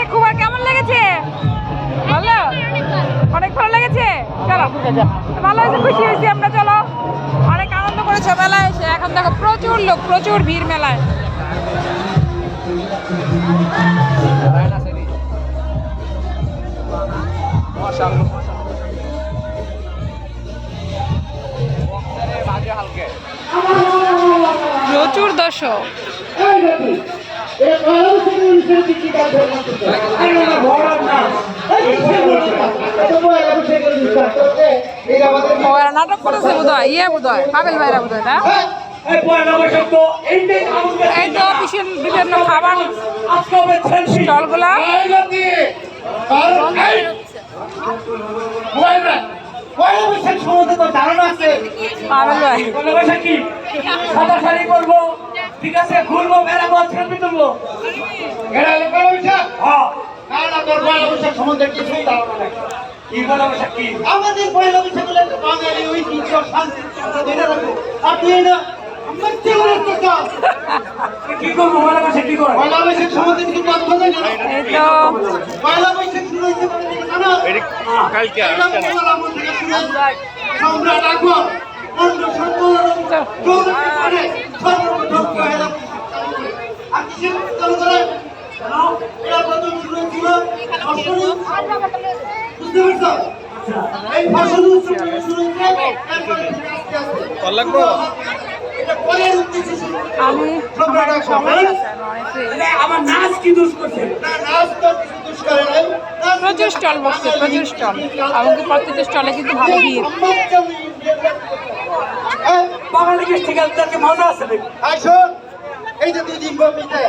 লেগেছে খুব আর কেমন লেগেছে? ভালো? অনেক ভালো লেগেছে? চলো। ভালো হয়েছে, খুশি হয়েছি আমরা, চলো। অনেক আনন্দ করেছে মেলায় এসে। এখন দেখো প্রচুর লোক, প্রচুর ভিড় মেলায়। প্রচুর দর্শক। ও এরা নাটক করেছে বোধ হয় ইয়ে বোধ হয় পাবেল ভাইরা বোধ হয় না এই তো বিভিন্ন খাবার স্টলগুলা পাবেল ভাই সাদা শাড়ি করব ঠিক আছে ঘুরবো বেড়াবো সেলফি তুলবো। হ্যাঁ। কি বলা বৈশাখ কি? আমাদের পয়লা বৈশাখ হলো একটা বাঙালি ঐতিহ্য শান্তি আমরা রাখব। আর তুই না কি করব বৈশাখ কি করে? পয়লা বৈশাখ সম্বন্ধে কিছু তথ্য দেয় না। পয়লা বৈশাখ শুরু হয়েছে? এটা। সম্রাট আকবর সর্বপ্রথম পয়লা। আর চালু বুঝতে পারছ? এই ফসল শুরু হয়েছে। এটা পরের উদ্দেশ্যে শুরু আমি আমার হ্যাঁ? আমার নাচ কি দোষ করছে? না, নাচ তো কিছু দোষ করে নাই। প্রচুর স্টল বসছে প্রচুর স্টল। এমনকি প্রত্যেকটা স্টলে কিন্তু ভালো ভিড়। হ্যাঁ, বাঙালি কৃষ্টি কালচারকে মজা আছে দেখি আসুন এই যে দুই দিন ব্যাপীতে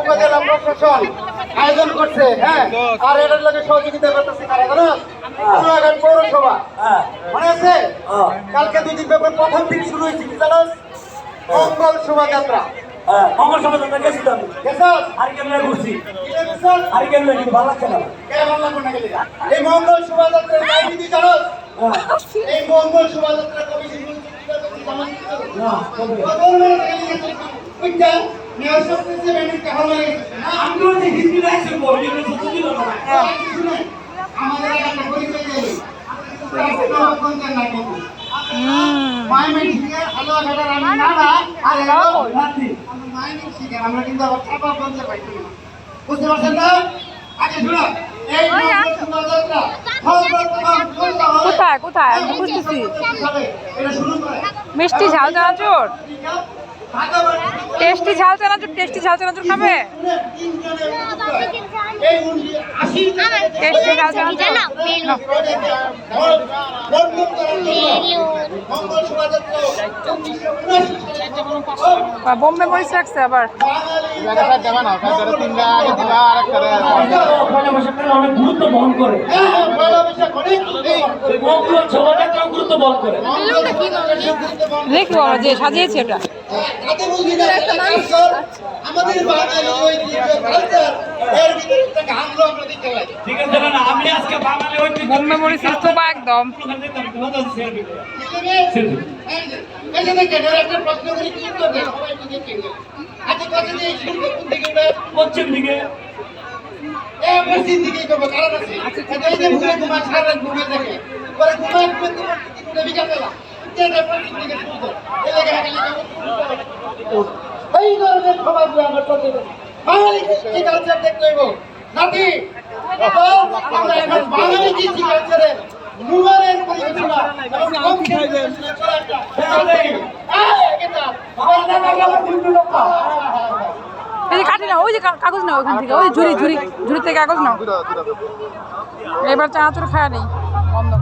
উপজেলা প্রশাসন আয়োজন করছে হ্যাঁ? আর এটার লোকের সহযোগিতা করতেছে কারা জানো? সোনাগান পৌরসভা। হ্যাঁ। মনে আছে? হ্যাঁ। কালকে দুই দিন ব্যাপার প্রথম দিন শুরু হয়েছে কি জানো? মঙ্গল শোভাযাত্রা। হ্যাঁ মঙ্গল সমাজ আমরা গেছি তো আমি আর কেমন ঘুরছি? আর কেমন কিন্তু ভালো লাগছে না। এই মঙ্গল শোভাযাত্রার দিদি জানো? হ্যাঁ। এই মঙ্গল শোভাযাত্রা কমিটি না করবে। আমি তো আমরা কিন্তু আবার চাপা বুঝতে পারছেন না? আগে শুনো এই কোথায় কোথায়? আমি বুঝতেছি মিষ্টি ঝাল চানাচুর টেস্টি ঝাল চানাচুর টেস্টি ঝাল চানাচুর খাবে? টেস্টি ঝাল চানাচুর। বোম্বে মরিচ রাখছে আবার। পয়লা বৈশাখটা অনেক গুরুত্ব বহন করে। এই মঙ্গল শোভাযাত্রা গুরুত্ব বহন করে। দেখি যে সাজিয়েছে এটা আমাদের দিতে লাগে ঠিক আছে না আমি আজকে বাঙালি ঐতিহ্য বোম্বে মরিচের একদম। আচ্ছা পশ্চিম দিকে পশ্চিম দিকে করব কারণ আছে আচ্ছা এই যে ঘুরে ঘুমায় সারা রাত ঘুমিয়ে থাকে পরে ঘুমায় ঘুমায় ঘুমায় ঘুরে বিকাল বেলা এটা পশ্চিম দিকে শুনতো এই ধরনের সমাজ আমরা বাঙালি কৃষ্টি কালচার দেখতে হইব নাতি আমরা এখন বাঙালি কৃষ্টি কালচারের মুগারের পরিবেশনা এবং কঙ্কি পরিবেশনা করার একটা কাগজ নাও ওখান থেকে। ওই ঝুড়ি ঝুড়ি ঝুড়ি থেকে কাগজ নাও। এবার চানাচুর খায় নেই। বন্ধ